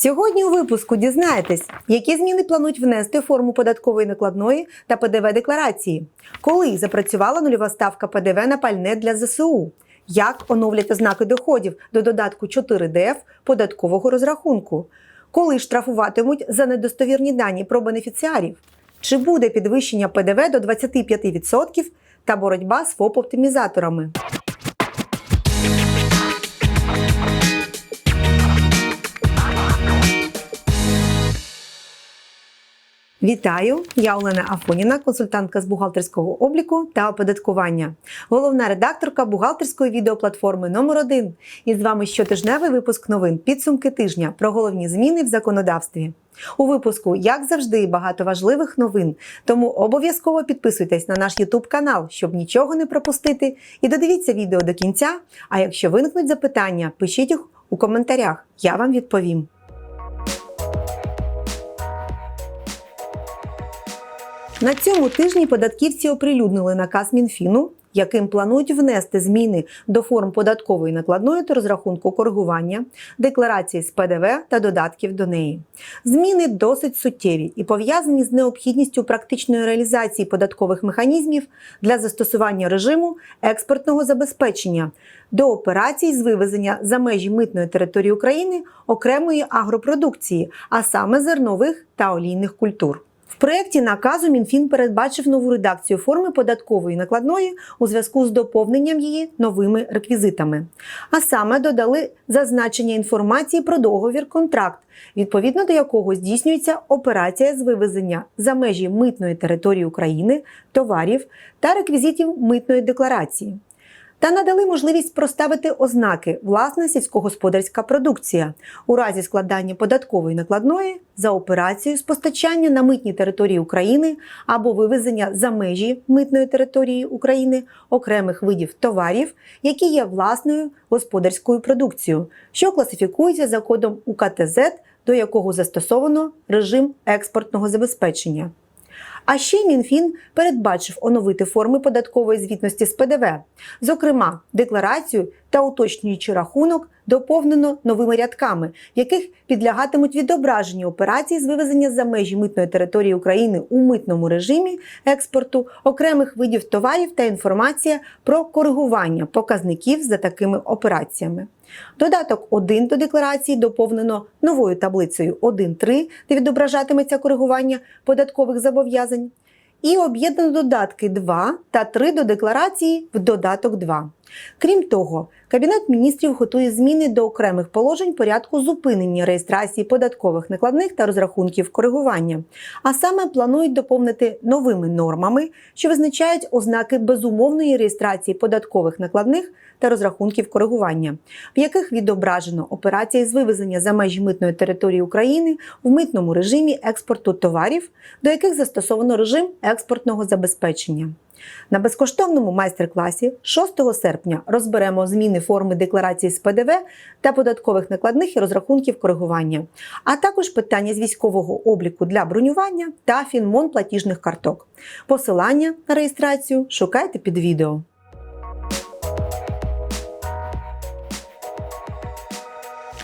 Сьогодні у випуску дізнаєтесь, які зміни планують внести форму податкової накладної та ПДВ декларації, коли запрацювала нульова ставка ПДВ на пальне для ЗСУ, як оновлять ознаки доходів до додатку 4 ДФ податкового розрахунку, коли штрафуватимуть за недостовірні дані про бенефіціарів, чи буде підвищення ПДВ до 25% та боротьба з ФОП-оптимізаторами. Вітаю! Я Олена Афоніна, консультантка з бухгалтерського обліку та оподаткування, головна редакторка бухгалтерської відеоплатформи номер 1 І з вами щотижневий випуск новин підсумки тижня про головні зміни в законодавстві. У випуску, як завжди, багато важливих новин. Тому обов'язково підписуйтесь на наш YouTube канал, щоб нічого не пропустити. І додивіться відео до кінця. А якщо виникнуть запитання, пишіть їх у коментарях. Я вам відповім. На цьому тижні податківці оприлюднили наказ Мінфіну, яким планують внести зміни до форм податкової накладної та розрахунку коригування, декларації з ПДВ та додатків до неї. Зміни досить суттєві і пов'язані з необхідністю практичної реалізації податкових механізмів для застосування режиму експортного забезпечення до операцій з вивезення за межі митної території України окремої агропродукції, а саме зернових та олійних культур. В проєкті наказу Мінфін передбачив нову редакцію форми податкової накладної у зв'язку з доповненням її новими реквізитами. А саме додали зазначення інформації про договір контракт, відповідно до якого здійснюється операція з вивезення за межі митної території України товарів та реквізитів митної декларації. Та надали можливість проставити ознаки власна сільськогосподарська продукція у разі складання податкової накладної за операцією з постачання на митній території України або вивезення за межі митної території України окремих видів товарів, які є власною господарською продукцією, що класифікується за кодом УКТЗ, до якого застосовано режим експортного забезпечення. А ще Мінфін передбачив оновити форми податкової звітності з ПДВ. Зокрема, декларацію та уточнюючий рахунок доповнено новими рядками, в яких підлягатимуть відображенню операцій з вивезення за межі митної території України у митному режимі експорту окремих видів товарів та інформація про коригування показників за такими операціями. Додаток 1 до декларації доповнено новою таблицею 1.3, де відображатиметься коригування податкових зобов'язань. І об'єднано додатки 2 та 3 до декларації в додаток 2. Крім того, Кабінет міністрів готує зміни до окремих положень порядку зупинення реєстрації податкових накладних та розрахунків коригування, а саме планують доповнити новими нормами, що визначають ознаки безумовної реєстрації податкових накладних та розрахунків коригування, в яких відображено операції з вивезення за межі митної території України в митному режимі експорту товарів, до яких застосовано режим експортного забезпечення. На безкоштовному майстер-класі 6 серпня розберемо зміни форми декларації з ПДВ та податкових накладних і розрахунків коригування, а також питання з військового обліку для бронювання та фінмон платіжних карток. Посилання на реєстрацію шукайте під відео.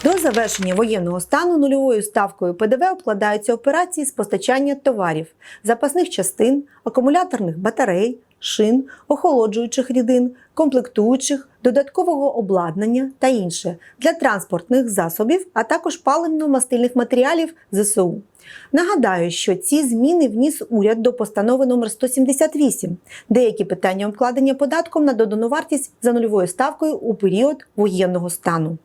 До завершення воєнного стану нульовою ставкою ПДВ обкладаються операції з постачання товарів, запасних частин, акумуляторних батарей, шин, охолоджуючих рідин, комплектуючих, додаткового обладнання та інше для транспортних засобів, а також паливно-мастильних матеріалів ЗСУ. Нагадаю, що ці зміни вніс уряд до постанови номер 178 деякі питання обкладення податком на додану вартість за нульовою ставкою у період воєнного стану.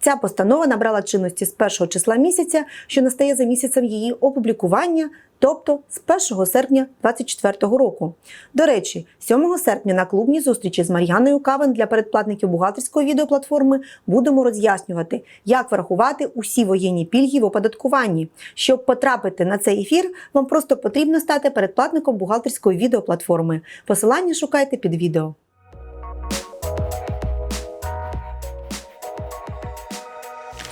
Ця постанова набрала чинності з першого числа місяця, що настає за місяцем її опублікування, тобто з 1 серпня 2024 року. До речі, 7 серпня на клубній зустрічі з Мар'яною Кавен для передплатників бухгалтерської відеоплатформи будемо роз'яснювати, як врахувати усі воєнні пільги в оподаткуванні. Щоб потрапити на цей ефір, вам просто потрібно стати передплатником бухгалтерської відеоплатформи. Посилання шукайте під відео.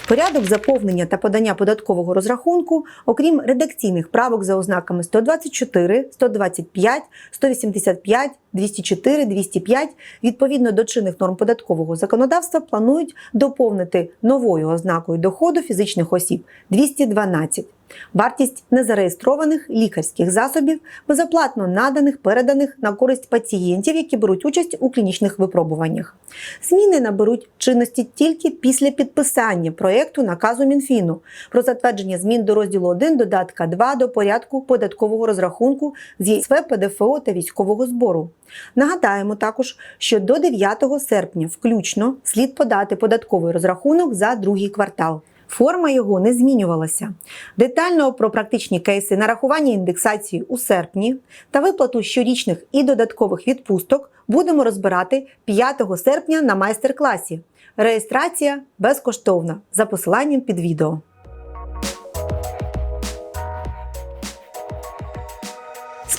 Порядок заповнення та подання податкового розрахунку, окрім редакційних правок за ознаками 124, 125, 185, 204, 205, відповідно до чинних норм податкового законодавства, планують доповнити новою ознакою доходу фізичних осіб 212. Вартість незареєстрованих лікарських засобів, безоплатно наданих, переданих на користь пацієнтів, які беруть участь у клінічних випробуваннях. Зміни наберуть чинності тільки після підписання проєкту наказу Мінфіну про затвердження змін до розділу 1 додатка 2 до порядку податкового розрахунку з ЄСВ, ПДФО та військового збору. Нагадаємо також, що до 9 серпня включно слід подати податковий розрахунок за другий квартал. Форма його не змінювалася. Детально про практичні кейси нарахування індексації у серпні та виплату щорічних і додаткових відпусток будемо розбирати 5 серпня на майстер-класі. Реєстрація безкоштовна за посиланням під відео.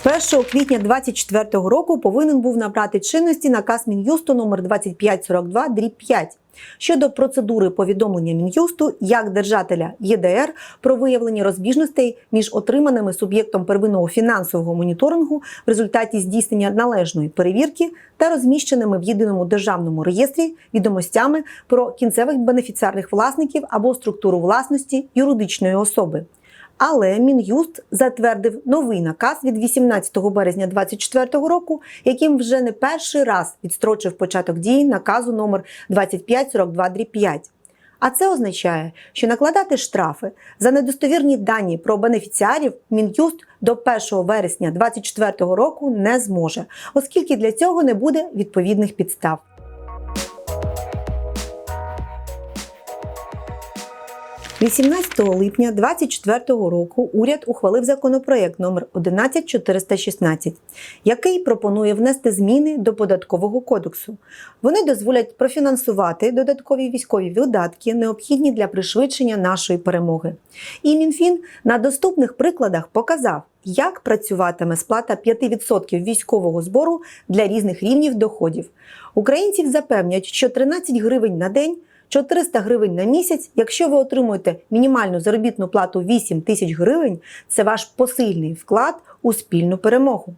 1 квітня 2024 року повинен був набрати чинності наказ Мін'юсту номер 2542 5 щодо процедури повідомлення Мін'юсту як держателя ЄДР про виявлення розбіжностей між отриманими суб'єктом первинного фінансового моніторингу в результаті здійснення належної перевірки та розміщеними в єдиному державному реєстрі відомостями про кінцевих бенефіціарних власників або структуру власності юридичної особи. Але Мін'юст затвердив новий наказ від 18 березня 2024 року, яким вже не перший раз відстрочив початок дії наказу номер 2542 5 А це означає, що накладати штрафи за недостовірні дані про бенефіціарів Мін'юст до 1 вересня 2024 року не зможе, оскільки для цього не буде відповідних підстав. – 18 липня 2024 року уряд ухвалив законопроект номер 11416, який пропонує внести зміни до податкового кодексу. Вони дозволять профінансувати додаткові військові видатки, необхідні для пришвидшення нашої перемоги. І МінФін на доступних прикладах показав, як працюватиме сплата 5% військового збору для різних рівнів доходів. Українців запевнять, що 13 гривень на день. 400 гривень на місяць, якщо ви отримуєте мінімальну заробітну плату 8 тисяч гривень, це ваш посильний вклад у спільну перемогу.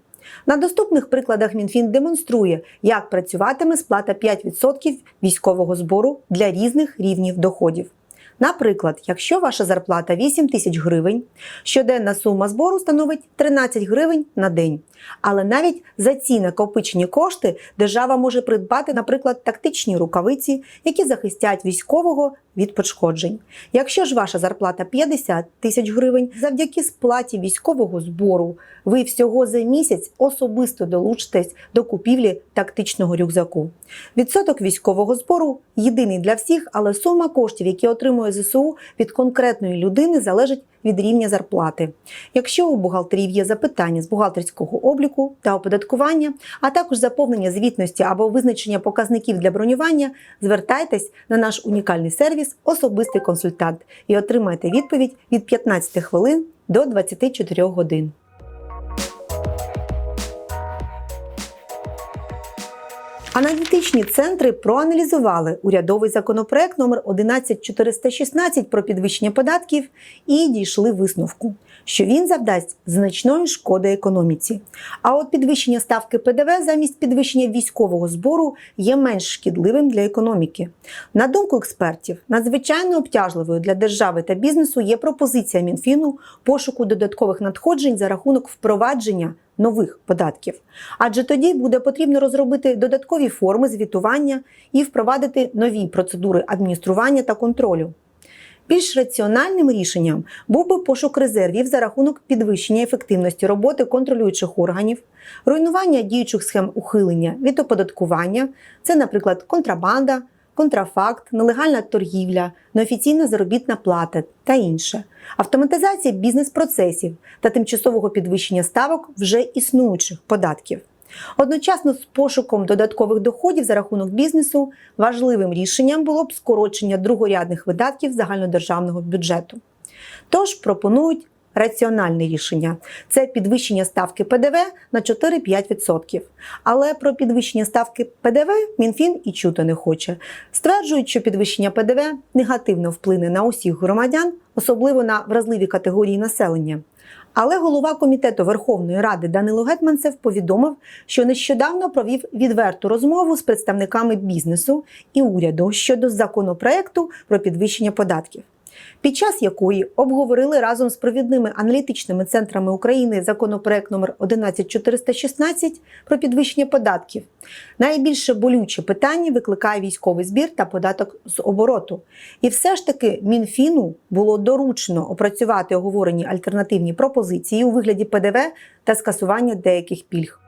На доступних прикладах МінФін демонструє, як працюватиме сплата 5% військового збору для різних рівнів доходів. Наприклад, якщо ваша зарплата 8 тисяч гривень, щоденна сума збору становить 13 гривень на день. Але навіть за ці накопичені кошти держава може придбати, наприклад, тактичні рукавиці, які захистять військового від пошкоджень. Якщо ж ваша зарплата 50 тисяч гривень, завдяки сплаті військового збору ви всього за місяць особисто долучитесь до купівлі тактичного рюкзаку. Відсоток військового збору єдиний для всіх, але сума коштів, які отримує ЗСУ від конкретної людини, залежить від рівня зарплати. Якщо у бухгалтерів є запитання з бухгалтерського обліку та оподаткування, а також заповнення звітності або визначення показників для бронювання, звертайтесь на наш унікальний сервіс Особистий консультант і отримайте відповідь від 15 хвилин до 24 годин. Аналітичні центри проаналізували урядовий законопроект номер 11416 про підвищення податків і дійшли висновку, що він завдасть значної шкоди економіці. А от підвищення ставки ПДВ замість підвищення військового збору є менш шкідливим для економіки. На думку експертів, надзвичайно обтяжливою для держави та бізнесу є пропозиція Мінфіну пошуку додаткових надходжень за рахунок впровадження нових податків. Адже тоді буде потрібно розробити додаткові форми звітування і впровадити нові процедури адміністрування та контролю. Більш раціональним рішенням був би пошук резервів за рахунок підвищення ефективності роботи контролюючих органів, руйнування діючих схем ухилення від оподаткування, це, наприклад, контрабанда, контрафакт, нелегальна торгівля, неофіційна заробітна плата та інше, автоматизація бізнес-процесів та тимчасового підвищення ставок вже існуючих податків. Одночасно з пошуком додаткових доходів за рахунок бізнесу важливим рішенням було б скорочення другорядних видатків загальнодержавного бюджету. Тож пропонують раціональне рішення. Це підвищення ставки ПДВ на 4-5%. Але про підвищення ставки ПДВ Мінфін і чути не хоче. Стверджують, що підвищення ПДВ негативно вплине на усіх громадян, особливо на вразливі категорії населення. Але голова комітету Верховної Ради Данило Гетманцев повідомив, що нещодавно провів відверту розмову з представниками бізнесу і уряду щодо законопроекту про підвищення податків. Під час якої обговорили разом з провідними аналітичними центрами України законопроект номер 11416 про підвищення податків. Найбільше болюче питання викликає військовий збір та податок з обороту. І все ж таки Мінфіну було доручено опрацювати оговорені альтернативні пропозиції у вигляді ПДВ та скасування деяких пільг.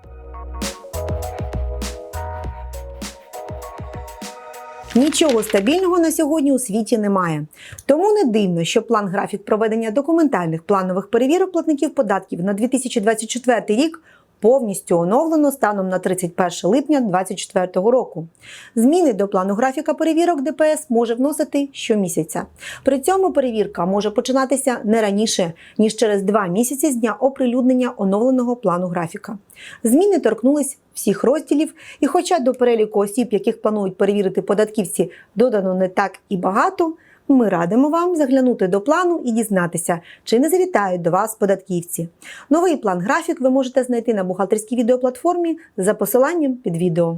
Нічого стабільного на сьогодні у світі немає. Тому не дивно, що план графік проведення документальних планових перевірок платників податків на 2024 рік повністю оновлено станом на 31 липня 2024 року. Зміни до плану графіка перевірок ДПС може вносити щомісяця. При цьому перевірка може починатися не раніше ніж через два місяці з дня оприлюднення оновленого плану графіка. Зміни торкнулись всіх розділів, і хоча до переліку осіб, яких планують перевірити податківці, додано не так і багато. Ми радимо вам заглянути до плану і дізнатися, чи не завітають до вас податківці. Новий план графік ви можете знайти на бухгалтерській відеоплатформі за посиланням під відео.